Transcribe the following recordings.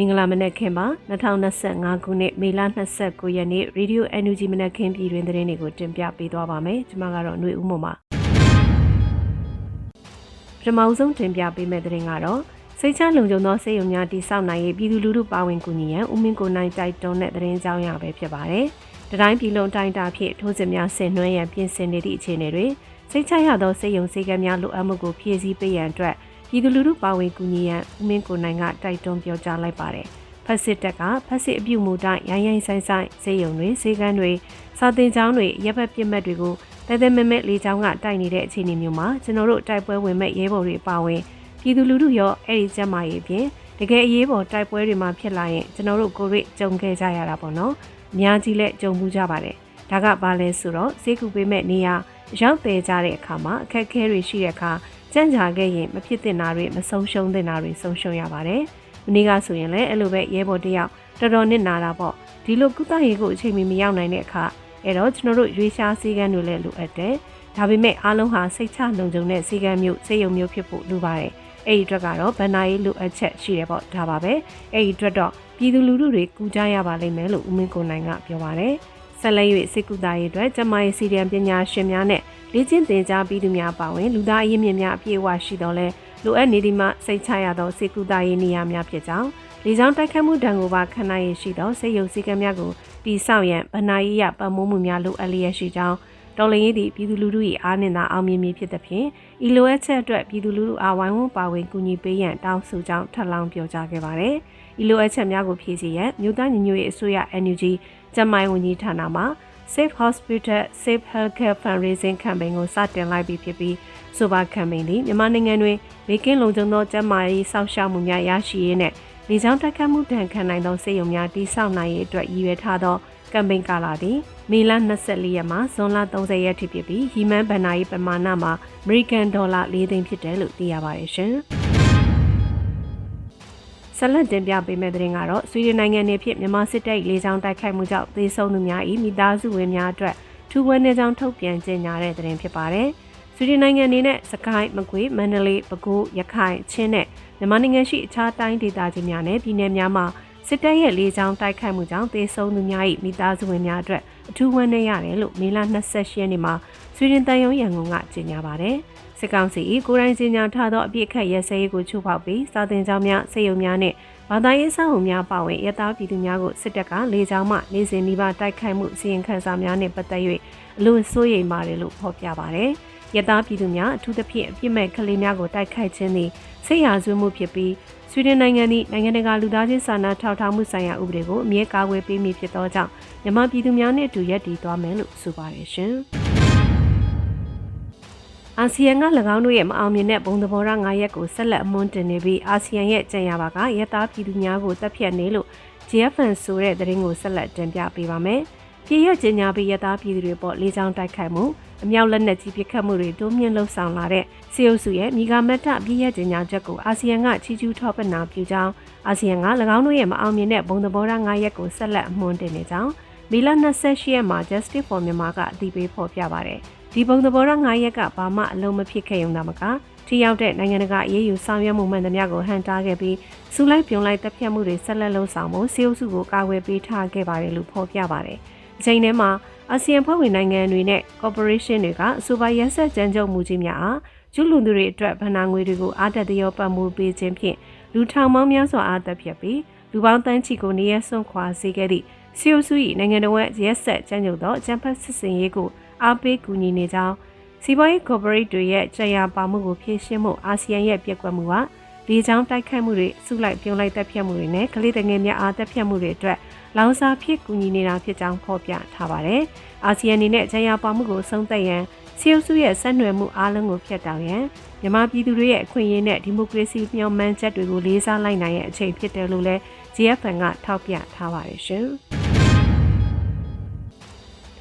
မင်္ဂလာမနက်ခင်းပါ2025ခုနှစ်မေလ29ရက်နေ့ Radio NUG မနက်ခင်းပြည်တွင်သတင်းတွေကိုတင်ပြပေးသွားပါမယ်ကျွန်မကတော့ຫນွေဦးမုံပါပထမဆုံးတင်ပြပေးမယ့်သတင်းကတော့စိတ်ချလုံခြုံသောစေယုံများတိစောက်နိုင်ရေးပြည်သူလူထုပါဝင်ကူညီရန်ဦးမင်းကိုနိုင်တိုက်တွန်းတဲ့သတင်းကြောင်းရပဲဖြစ်ပါတယ်တတိုင်းပြည်လုံးတိုင်းတာဖြင့်ထိုးစစ်များဆင်နွှဲရန်ပြင်ဆင်နေသည့်အခြေအနေတွေစိတ်ချရသောစေယုံစေကမ်းများလိုအပ်မှုကိုဖြည့်ဆည်းပေးရန်အတွက် ပြည်သူလူထုပါဝင်ကူညီရန်ဦးမင်းကိုနိုင်ကတိုက်တွန်းပြောကြားလိုက်ပါတယ်။ဖက်စစ်တပ်ကဖက်စစ်အပြုမှုတိုင်းရိုင်းရိုင်းဆိုင်ဆိုင်စေယုံတွေစေကန်းတွေစာတင်ကျောင်းတွေရပ်ဘက်ပြစ်မှတ်တွေကိုတဲတဲမဲမဲလေးချောင်းကတိုက်နေတဲ့အခြေအနေမျိုးမှာကျွန်တော်တို့တိုက်ပွဲဝင်မဲ့ရဲဘော်တွေပါဝင်ပြည်သူလူထုရောအဲ့ဒီကျမ်းမာရေးပြင်တကယ်အရေးပေါ်တိုက်ပွဲတွေမှာဖြစ်လာရင်ကျွန်တော်တို့ကိုရိကြုံခဲ့ကြရတာပေါ့နော်။အများကြီးလည်းကြုံမှုကြပါတယ်။ဒါကဘာလဲဆိုတော့ဈေးကူပေးမဲ့နေရာရောက်သေးကြတဲ့အခါမှာအခက်အခဲတွေရှိတဲ့အခါ ကြံ့ကြာခဲ့ရင်မဖြစ်တင်တာတွေမဆုံးရှုံးတင်တာတွေဆုံးရှုံးရပါတယ်။မနေ့ကဆိုရင်လည်းအဲ့လိုပဲရဲဘော်တယောက်တော်တော်နစ်နာတာပေါ့။ဒီလိုကုသရေးကိုအချိန်မီမရောက်နိုင်တဲ့အခါအဲ့တော့ကျွန်တော်တို့ရွေးရှားစည်းကမ်းတွေလည်းလိုအပ်တယ်။ဒါပေမဲ့အားလုံးဟာစိတ်ချလုံခြုံတဲ့စည်းကမ်းမျိုးစေယုံမျိုးဖြစ်ဖို့လိုပါတယ်။အဲ့ဒီအတွက်ကတော့ဗန်နာရေးလိုအပ်ချက်ရှိတယ်ပေါ့ဒါပါပဲ။အဲ့ဒီအတွက်တော့ပြည်သူလူထုတွေကူကြရပါလိမ့်မယ်လို့ဦးမင်းကိုနိုင်ကပြောပါတယ်။ဆက်လက်၍စစ်ကူတာရေးအတွက်ကျမရေးစီဒီအမ်ပညာရှင်များနဲ့ လေ့ကျင့်သင်ကြားပြီးသူများပါဝင်လူသားအရင်းမြစ်များအပြည့်အဝရှိတော်လဲလိုအပ်နေဒီမှစိတ်ချရသောစေကူတာရေးနေရာများဖြစ်ကြောင်းလေကြောင်းတိုက်ခတ်မှုတံကိုပါခံနိုင်ရရှိသောစေယုံစည်းကမ်းများကိုတိဆောက်ရန်ဗနာရေးရပတ်မိုးမှုများလိုအပ်လျက်ရှိကြောင်းတော်လင်းရေးသည့်ပြည်သူလူထု၏အားနင်သာအောင်မြင်မည်ဖြစ်သဖြင့်ဤလိုအပ်ချက်အတွက်ပြည်သူလူထုအားဝိုင်းဝန်းပါဝင်ကူညီပေးရန်တောင်းဆိုကြောင်းထပ်လောင်းပြောကြားခဲ့ပါတယ်။ဤလိုအပ်ချက်များကိုဖြည့်ဆည်းရန်မြို့သားညီညွတ်ရေးအစိုးရ NUG ကျန်းမာရေးဝန်ကြီးဌာနမှ Safe Hospital Safe Healthcare Fundraising Campaign ကိုစတင်လိုက်ပြီးဖြစ်ပြီးဆိုပါ campaign သည်မြန်မာနိုင်ငံတွင်ဘေးကင်းလုံခြုံသောကျန်းမာရေးစောင့်ရှောက်မှုများရရှိရေးနဲ့လေကြောင်းတိုက်ခတ်မှုဒဏ်ခံနိုင်သောစေယုံများတိစောက်နိုင်ရေးအတွက်ရည်ရွယ်ထားသောကမ်ပိန်းကာလာသည်မေလ24ရက်မှဇွန်လ30ရက်ထိဖြစ်ပြီးရီမန်ဘန်နာရေးပမာဏမှာအမေရိကန်ဒေါ်လာ၄သိန်းဖြစ်တယ်လို့သိရပါတယ်ရှင်။ ဆက်လက်တင်ပြပေးမယ့်သတင်းကတော့ဆွီဒင်နိုင်ငံနေဖြစ်မြန်မာစစ်တပ်လေကြောင်းတိုက်ခိုက်မှုကြောင့်သေဆုံးသူများ၏မိသားစုဝင်များအတွက်ထူးဝဲနေကြောင်းထုတ်ပြန်ကြေညာတဲ့သတင်းဖြစ်ပါတယ်။ဆွီဒင်နိုင်ငံအနေနဲ့စကိုင်းမကွေးမန္တလေးပဲခူးရခိုင်ချင်းနဲ့မြန်မာနိုင်ငံရှိအခြားတိုင်းဒေသကြီးများနဲ့ပြည်နယ်များမှာစစ်တပ်ရဲ့လေကြောင်းတိုက်ခိုက်မှုကြောင့်သေဆုံးသူများ၏မိသားစုဝင်များအတွက်အထူးဝမ်းနည်းရတယ်လို့မေလ28ရက်နေ့မှာဆွီဒင်တန်ယုံရန်ကုန်ကကြေညာပါတယ်။ စစ်ကောင်စီ၏ကိုရိုင်းကြေညာထားသောအပြစ်ခတ်ရဲစဲရေးကိုချိုးဖောက်ပြီးစာတင်ကြောင်းများစေယုံများနဲ့ဘာသာရေးဆောင်များပါဝင်ရတာပြည်သူများကိုစစ်တပ်ကလေကြောင်းမှနေစဉ်ဒီပါတိုက်ခိုက်မှုစီရင်ခန့်စာများနဲ့ပတ်သက်၍အလွန်စိုးရိမ်ပါတယ်လို့ဖော်ပြပါတယ်။ရတာပြည်သူများအထူးသဖြင့်အပြစ်မဲ့ကလေးများကိုတိုက်ခိုက်ခြင်းသည်စိတ်ရာဇဝမှုဖြစ်ပြီးဆွီဒင်နိုင်ငံသည်နိုင်ငံတကာလူသားချင်းစာနာထောက်ထားမှုဆိုင်ရာဥပဒေကိုအမြဲကာကွယ်ပေးမည်ဖြစ်သောကြောင့်မြန်မာပြည်သူများနှင့်အတူရပ်တည်သွားမယ်လို့ဆိုပါတယ်ရှင်။ အာဆီယံက၎င်းတို့ရဲ့မအောင်မြင်တဲ့ဘုံသဘောထား၅ရက်ကိုဆက်လက်အမွန်းတင်နေပြီးအာဆီယံရဲ့ကြံရပါကရတာပြည်သူများကိုတပ်ဖြတ်နေလို့ GFN ဆိုတဲ့သတင်းကိုဆက်လက်တင်ပြပေးပါမယ်။ပြည်ရကျင်ညာပြီးရတာပြည်သူတွေပေါ်လေးချောင်းတိုက်ခိုက်မှုအမြောက်လက်နက်ကြီးပစ်ခတ်မှုတွေတိုးမြင့်လှုပ်ဆောင်လာတဲ့စီအုပ်စုရဲ့မိဂါမက်တပြည်ရကျင်ညာချက်ကိုအာဆီယံကချီးကျူးထောက်ပံ့နာပြုကြောင်းအာဆီယံက၎င်းတို့ရဲ့မအောင်မြင်တဲ့ဘုံသဘောထား၅ရက်ကိုဆက်လက်အမွန်းတင်နေကြောင်း မီလ28ရက်မှာ Justice for Myanmar ကအတည်ပြုဖော်ပြပါတယ်။ဒီဘုံသဘောထား9ရက်ကဘာမှအလုံးမဖြစ်ခဲ့ရုံသာမကထိရောက်တဲ့နိုင်ငံတကာအရေးယူဆောင်ရွက်မှုမှန်သမျှကိုဟန်တားခဲ့ပြီးစူလိုက်ပြုံလိုက်တပ်ဖြတ်မှုတွေဆက်လက်လှုပ်ဆောင်ဖို့စီအုပ်စုကိုကာကွယ်ပေးထားခဲ့ပါတယ်လို့ဖော်ပြပါတယ်။အချိန်ထဲမှာအာဆီယံဖွဲ့ဝင်နိုင်ငံတွေနဲ့ corporation တွေကစူပါရက်ဆက်ကြမ်းကြုတ်မှုကြီးများအားကျူးလွန်သူတွေအတွက်ဗဏ္ဍာငွေတွေကိုအားတက်သရောပတ်မှုပေးခြင်းဖြင့်လူထောင်ပေါင်းများစွာအားတက်ဖြစ်ပြီးလူပေါင်းတန်းချီကိုနေရဆွန့်ခွာစေခဲ့သည့် စီယိုဆူ၏နိုင်ငံတော်ရဲ့ရက်ဆက်ကြမ်းကြုတ်သောအကြံဖက်စစ်စင်ရေးကိုအားပေးကူညီနေကြောင်းစီးပွားရေး corporate တွေရဲ့ကြံရပါမှုကိုဖြည့်ရှင်းမှုအာဆီယံရဲ့ပြက်ကွက်မှုဟာလေကြောင်းတိုက်ခိုက်မှုတွေစုလိုက်ပြုံလိုက်တက်ဖြတ်မှုတွေနဲ့ကလေးတငယ်များအားတက်ဖြတ်မှုတွေအတွက်လောင်စာဖြစ်ကူညီနေတာဖြစ်ကြောင်းဖော်ပြထားပါတယ်။အာဆီယံအနေနဲ့ကြံရပါမှုကိုဆုံးသက်ရန်စီယုစုရဲ့ဆက်နွယ်မှုအားလုံးကိုဖျက်တောက်ရန်မြန်မာပြည်သူတွေရဲ့အခွင့်အရေးနဲ့ဒီမိုကရေစီမျှော်မှန်းချက်တွေကိုလေးစားလိုက်နိုင်တဲ့အချိန်ဖြစ်တယ်လို့လည်း GFN ကထောက်ပြထားပါတယ်ရှင်။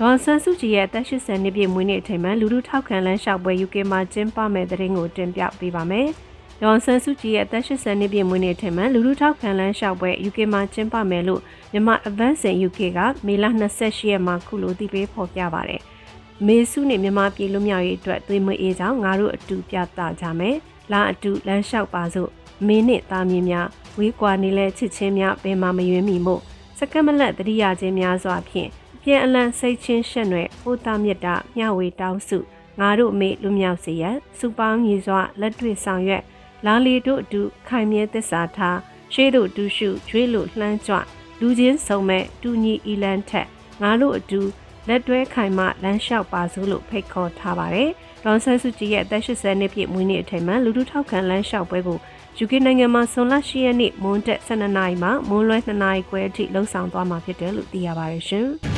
ဒေါ်ဆန်စုကြည်ရဲ့အသက်80နှစ်ပြည့်မွေးနေ့အချိန်မှာလူလူထောက်ခံလမ်းလျှောက်ပွဲ UK မှာကျင်းပမဲ့တဲ့ရင်ကိုတင်ပြပေးပါမယ်။ဒေါ်ဆန်စုကြည်ရဲ့အသက်80နှစ်ပြည့်မွေးနေ့အချိန်မှာလူလူထောက်ခံလမ်းလျှောက်ပွဲ UK မှာကျင်းပမယ်လို့မြန်မာ Advance UK ကမေလ28ရက်မှာခုလိုတည်ပေးဖော်ပြပါတယ်။မေစုနဲ့မြန်မာပြည်လူမျိုးရေးအတွက်သွေးမွေးအေးကြောင်းငါတို့အတူပြသကြမယ်။လာအတူလမ်းလျှောက်ပါစို့အမေနှင့်သားမင်းများဝေးကွာနေလဲချစ်ချင်းများဘယ်မှမယွင်းမိမို့စကမလက်တတိယချင်းများစွာဖြင့် ပြန်အလန်စိတ်ချင်းရှက်နွယ်ပိုးသားမြတ်တာမျှဝေတောင်းစုငါတို့အမေလူမြောက်စေရန်စူပေါင်းညီစွာလက်တွေ့ဆောင်ရွက်လာလီတို့အတူခိုင်မြဲသစ္စာထားရှေးတို့တူရှုကျွေးလို့လှမ်းကြွလူချင်းစုံမဲ့တူညီအီလန်ထက်ငါတို့အတူလက်တွဲခိုင်မှလမ်းလျှောက်ပါစို့လို့ဖိတ်ခေါ်ထားပါတယ်။ဒေါန်ဆန်းစုကြည်ရဲ့အသက်80နှစ်ပြည့်မွေးနေ့အထိမ်းအမှန်လူထုထောက်ခံလမ်းလျှောက်ပွဲကို UK နိုင်ငံမှာဆွန်လ10ရက်နေ့မွန်းတက်12နာရီမှမွန်းလွဲ2နာရီခွဲအထိလှုပ်ဆောင်သွားမှာဖြစ်တယ်လို့သိရပါတယ်ရှင်။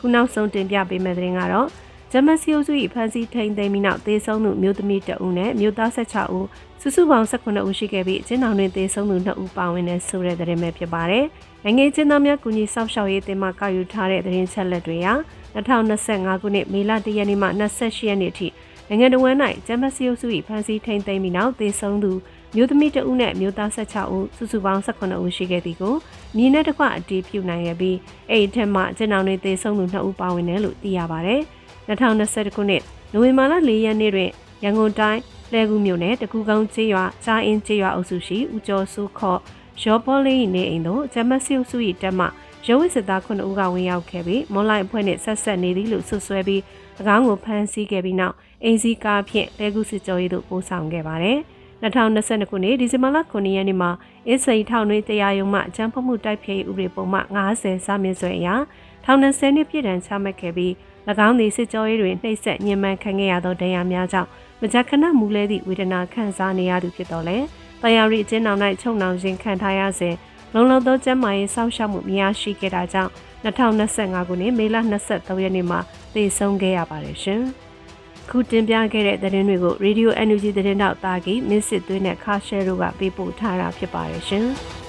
ခုနောက်ဆုံးတင်ပြပေးမယ့်သတင်းကတော့ဂျမစီယိုစု၏ဖန်စီထိန်သိမ်းပြီးနောက်သေဆုံးသူမျိုးသမီးတဦးနဲ့မျိုးသား16ဦးစုစုပေါင်း18ဦးရှိခဲ့ပြီးအချင်းတော်တွင်သေဆုံးသူ2ဦးပါဝင်တဲ့ဆိုတဲ့သတင်းပဲဖြစ်ပါတယ်။နိုင်ငံချင်းသားများကူညီစောင့်ရှောက်ရေးတင်မှကောက်ယူထားတဲ့သတင်းချက်လက်တွေဟာ2025ခုနှစ်မေလ1ရက်နေ့မှ28ရက်နေ့အထိနိုင်ငံတော်ဝန်၌ဂျမစီယိုစု၏ဖန်စီထိန်သိမ်းပြီးနောက်သေဆုံးသူ မျိုးသမီးတဦးနဲ့မျိုးသား16ဦးစုစုပေါင်း18ဦးရှိခဲ့သည်ကိုမြင်းနဲ့တကွအတီးပြုနိုင်ခဲ့ပြီးအဲ့ဒီထက်မှအချင်းတော်တွင်သေဆုံးသူ2ဦးပါဝင်တယ်လို့သိရပါတယ်။2021ခုနှစ်နိုဝင်ဘာလ4ရက်နေ့တွင်ရန်ကုန်တိုင်းလဲကူမြို့နယ်တကူကုန်းကျေးရွာကြားအင်းကျေးရွာအုပ်စုရှိဦးကျော်စုခော့ရောပေါ်လေးနေအိမ်သို့ဂျမစီစု၏တက်မှရုံးဝစ်စစ်သား9ဦးကဝင်ရောက်ခဲ့ပြီးမွန်လိုက်အဖွဲ့နှင့်ဆက်ဆက်နေသည်လို့ဆွဆွဲပြီး၎င်းကိုဖမ်းဆီးခဲ့ပြီးနောက်အိမ်စီးကားဖြင့်လဲကူစစ်ကြောရေးသို့ပို့ဆောင်ခဲ့ပါတယ် 2022ခုနှစ်ဒီဇင်ဘာလ9ရက်နေ့မှာအစ်စိန်ထောင်တွင်တရားရုံးမှအကြမ်းဖက်မှုတိုက်ဖျက်ရေးဥပဒေပုံမှ90စာမြင့်ဆွဲအရထောင်20နှစ်ပြည့်ဒဏ်ချမှတ်ခဲ့ပြီး၎င်းသည်စစ်ကြောရေးတွင်နှိပ်စက်ညှဉ်းပန်းခံခဲ့ရသောဒဏ်ရာများကြောင့်မကြခဏမူလဲသည့်ဝေဒနာခံစားနေရသူဖြစ်တော်လဲတရားရီအကျဉ်းထောင်၌ချုပ်နှောင်ခြင်းခံထားရစဉ်လုံလောက်သောကျန်းမာရေးစောင့်ရှောက်မှုမရရှိခဲ့တာကြောင့်2025ခုနှစ်မေလ23ရက်နေ့မှာသေဆုံးခဲ့ရပါတယ်ရှင်။ ခုတင်ပြခဲ့တဲ့သတင်းတွေကို Radio NUG သတင်းတောက်တာကီမစ်စစ်သွေးနဲ့ခါရှဲတို့ကပေးပို့ထားတာဖြစ်ပါတယ်ရှင်။